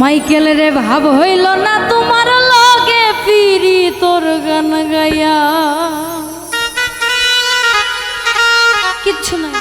Michael রে ভাব হইল না তোমার লগে ফিরি তোর গান গাইয়া। কিচ্ছু নাই।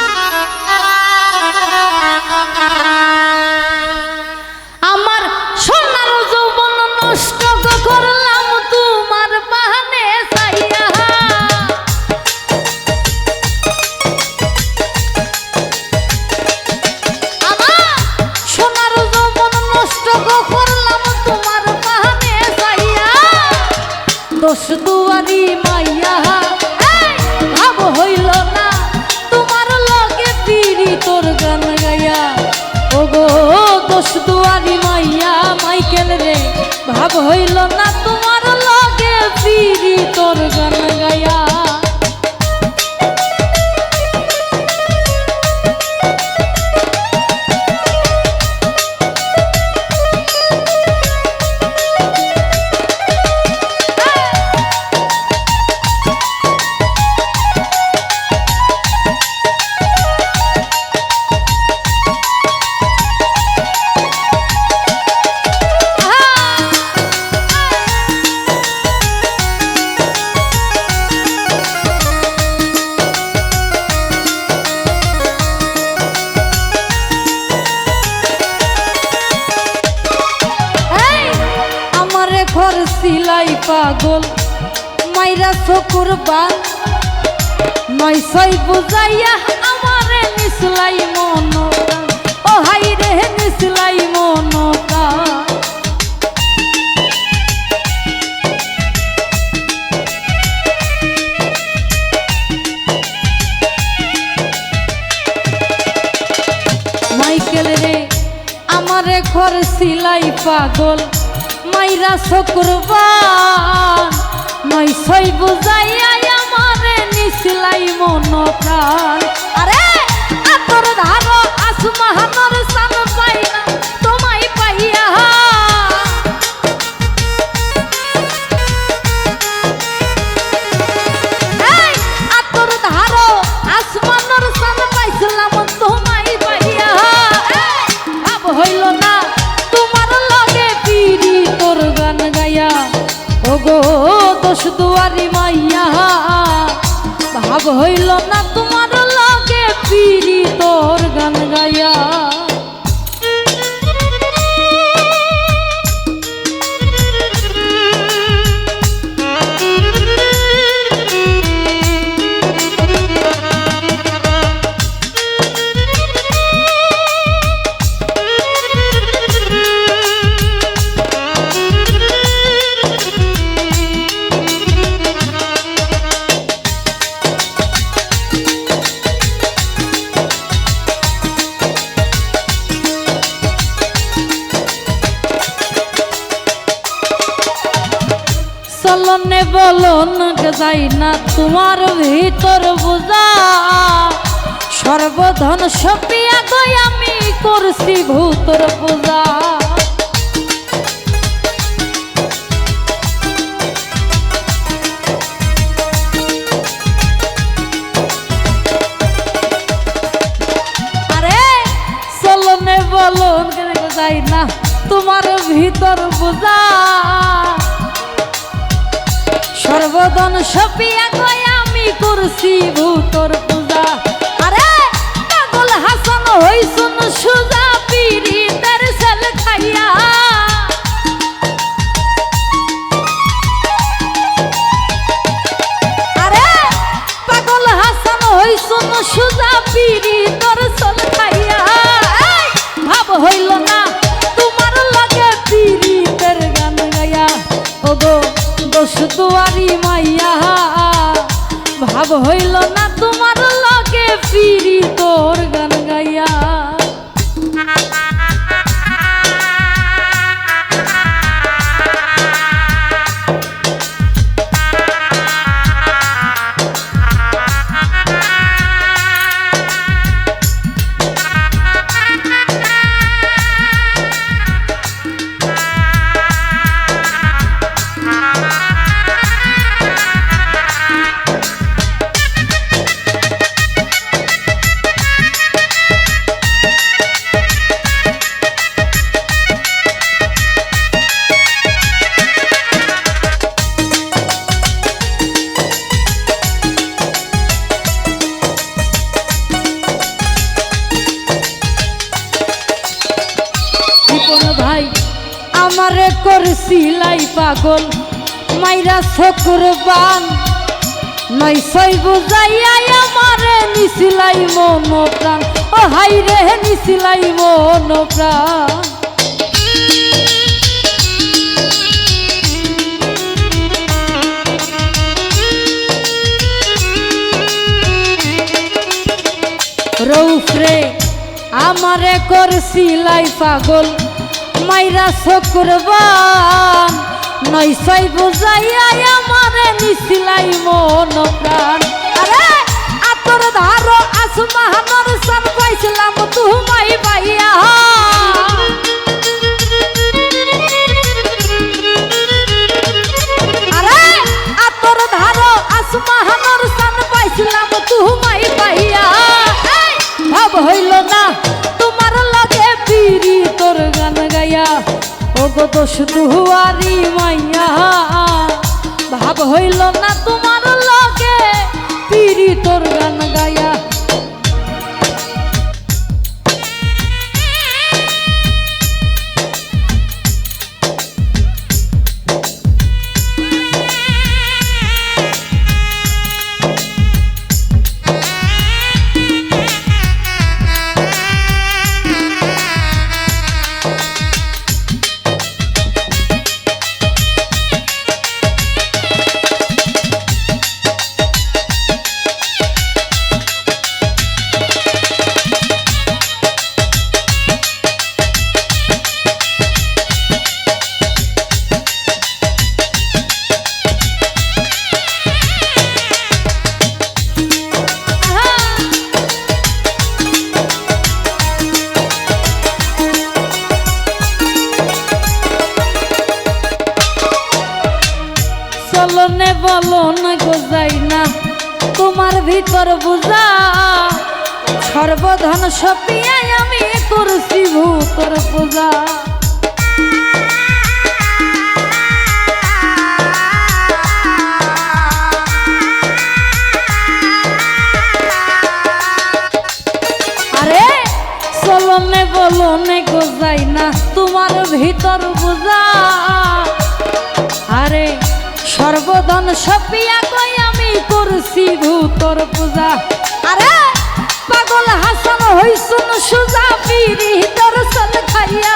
সিলাই পাগল, মাইরা চকুর বাল। নয় ছয় বুঝাইয়া আমারে নিসলাই মনটা ও হাই রে নিসলাই মনটা মাইকেল রে, আমারে ঘর সিলাই পাগল। মাইরা শুক্রবার নয় সই বুঝাইয়া দোষ দুয়ারি মাইয়া ভাব হইল না চলনে বলন যাই না, তোমার ভিতর বোঝা। সর্বধন সপিয়া গই আমি করছি ভূতর পূজা। যাই না, তোমার ভিতর বোঝা। সর্বদন সপিয়া কয়, আমি করছি ভূতর পূজা। আরে, পাগল হাসান হইছুন সুজা পিরি তার সেল খাইয়া। আরে, পাগল হাসান হইছুন সুজা পিরি তোর সেল খাইয়া ভাব হইল না, তোমার লাগে পিরি তের গান গাইয়া। ওগো, দোষ দুয়ারি ভাব হইল না। করছিলাই পাগল, মাইরা শকুরবান নয় সই বুঝাইয়া আমারে নিছিলাই মন প্রাণ ও হাই রে, নিছিলাই মন প্রাণ রৌফরে আমারে করছিলাই পাগল। মাইরা শুক্রবার নয় সই বুঝাইয়া আমারে নিছিলাই মন প্রাণ। আরে, আতর ধারো আসমানর সান পাইছিলাম তুমাই পাইয়া। গো দোষ দুয়ারি মাইয়া। বলন গোজাই না তোমার ভিতর বুঝা। সর্বধন সপিয়াই আমি করছি ভূতর পূজা। সর্বধন সপিয়া কই আমি করছি ভূতর পূজা। আরে, পাগল হাসন হইসুন সুজা পিরি দর্শন খাইয়া।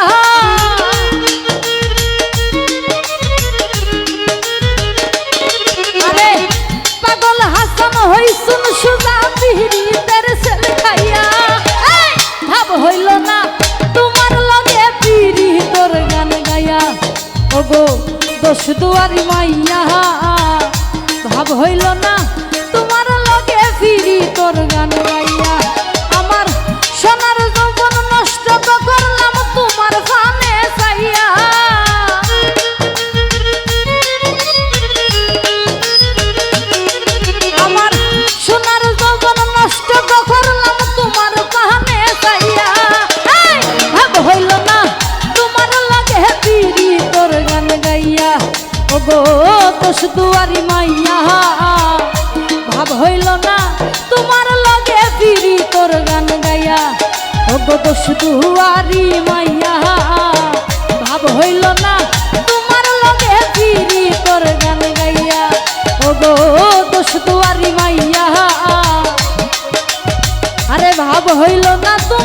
ওগো দোষ দুয়ারি মাইয়া। ভাব হইল না, তোমার লগে ফিরি তোর গান গাইয়া। ওগো দোষ দুয়ারি মাইয়া। ভাব হইল না, তোমার লগে ফিরি তোর গান গাইয়া। ওগো দোষ দুয়ারি মাইয়া। আরে ভাব হইল না, তোমার